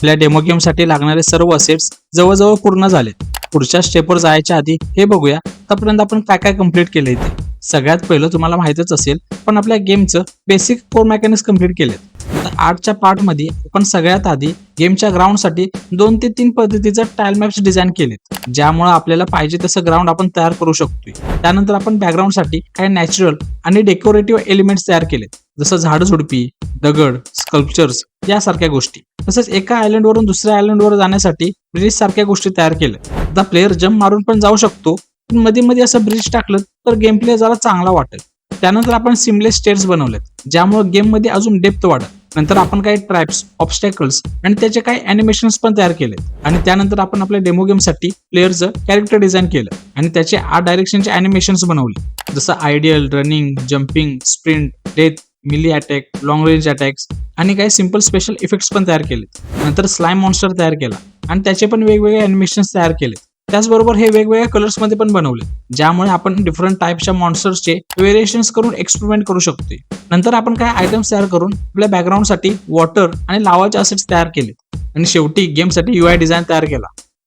आपल्या डेमो गेमसाठी लागणारे सर्व असेट्स जवळजवळ पूर्ण झालेत. पुढच्या स्टेपवर जायच्या आधी हे बघूया. आतापर्यंत आपण काय काय कंप्लीट केलंय ते. सगळ्यात पहिलं तुम्हाला माहितच असेल पण आपल्या गेमचं बेसिक कोर मेकॅनिक्स कंप्लीट केलेत. आता आठच्या पार्टमध्ये आपण सगळ्यात आधी गेमच्या ग्राउंडसाठी दोन ते तीन पद्धतीचं टायल मॅप्स डिझाईन केलेत. ज्यामुळे आपल्याला पाहिजे तसं ग्राउंड आपण तयार करू शकतोय. त्यानंतर आपण बॅकग्राऊंडसाठी काही नॅचरल आणि डेकोरेटिव्ह एलिमेंट्स तयार केलेत. जसं झाड झुडपी दगड स्कल्पचर्स यासारख्या गोष्टी. तसंच एका आयलंड वरून दुसऱ्या आयलंड वर जाण्यासाठी ब्रिज सारख्या गोष्टी तयार केल्या आता प्लेअर जम्प मारून पण जाऊ शकतो मध्ये मध्ये असं ब्रिज टाकलं तर गेम प्ले जरा चांगला वाटेल. त्यानंतर आपण सिमलेस स्टेट्स बनवलेत. ज्यामुळे गेममध्ये अजून डेप्थ वाढत नंतर आपण काही ट्रॅप्स ऑब्स्टॅकल्स आणि त्याचे काही अॅनिमेशन्स पण तयार केलेत. आणि त्यानंतर आपण आपल्या डेमो गेमसाठी प्लेअरचं कॅरेक्टर डिझाईन केलं. आणि त्याचे आर्ट डायरेक्शनचे अॅनिमेशन्स बनवले. जसं ideal running jumping sprint death melee attack long range attacks आणि काही सिंपल स्पेशल इफेक्ट्स पण तयार केलेत. नंतर स्लाय मॉन्स्टर तयार केला. आणि त्याचे पण वेगवेगळे अॅनिमेशन्स तयार केले त्याचबरोबर हे वेगवेगळ्या कलर्समध्ये पण बनवले. ज्यामुळे आपण डिफरंट टाईपच्या मॉन्स्टर्सचे व्हेरिएशन्स करून एक्सपेरिमेंट करू शकतोय. नंतर आपण काही आयटम्स तयार करून आपल्या बॅकग्राऊंडसाठी वॉटर आणि लावाचे असेट्स तयार केले. आणि शेवटी गेमसाठी युआय डिझाईन तयार केला.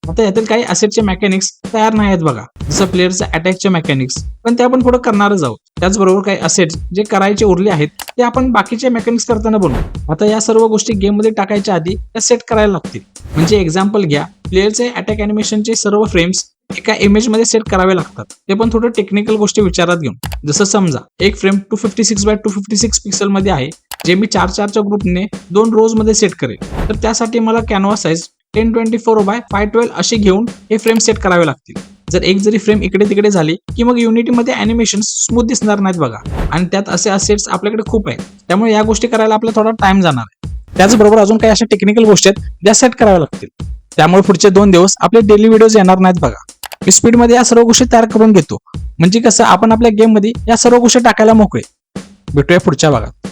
आता यातील काही असेटचे मेकॅनिक्स तयार नाही आहेत बघा. जसं प्लेअरचे अटॅकचे मेकॅनिक्स पण ते आपण पुढे करणारच आहोत. त्याचबरोबर काही असेट्स जे करायचे उरले आहेत ते आपण बाकीचे मेकॅनिक्स करताना बनवू. आता या सर्व गोष्टी गेममध्ये टाकायच्या आधी त्या सेट करायला लागतील. म्हणजे एक्झाम्पल घ्या प्लेअरचे अटॅक अॅनिमेशनचे सर्व फ्रेम्स एका इमेजमध्ये सेट करावे लागतात. ते पण थोडं टेक्निकल गोष्टी विचारात घेऊन. जसं समजा एक frame two fifty six by two fifty six पिक्सलमध्ये आहे जे मी चार चारच्या ग्रुपने दोन रोजमध्ये सेट करेल. तर त्यासाठी मला canvas size ten twenty four by five twelve अशी घेऊन हे फ्रेम सेट करावे लागतील. जर एक जरी फ्रेम इकडे तिकडे झाली की मग युनिटीमध्ये अॅनिमेशन स्मूथ दिसणार नाहीत बघा. आणि त्यात असे असेट्स आपल्याकडे खूप आहेत. त्यामुळे या गोष्टी करायला आपला थोडा टाइम जाणार आहे. त्याचबरोबर अजून काही अशा टेक्निकल गोष्टी आहेत ज्या सेट कराव्या लागतील. त्यामुळे पुढचे दोन दिवस आपले डेली व्हिडिओज येणार नाहीत बघा. मी स्पीडमध्ये या सर्व गोष्टी तयार करून घेतो. म्हणजे कसं आपण आपल्या गेममध्ये या सर्व गोष्टी टाकायला मोकळे. भेटूया पुढच्या भागात.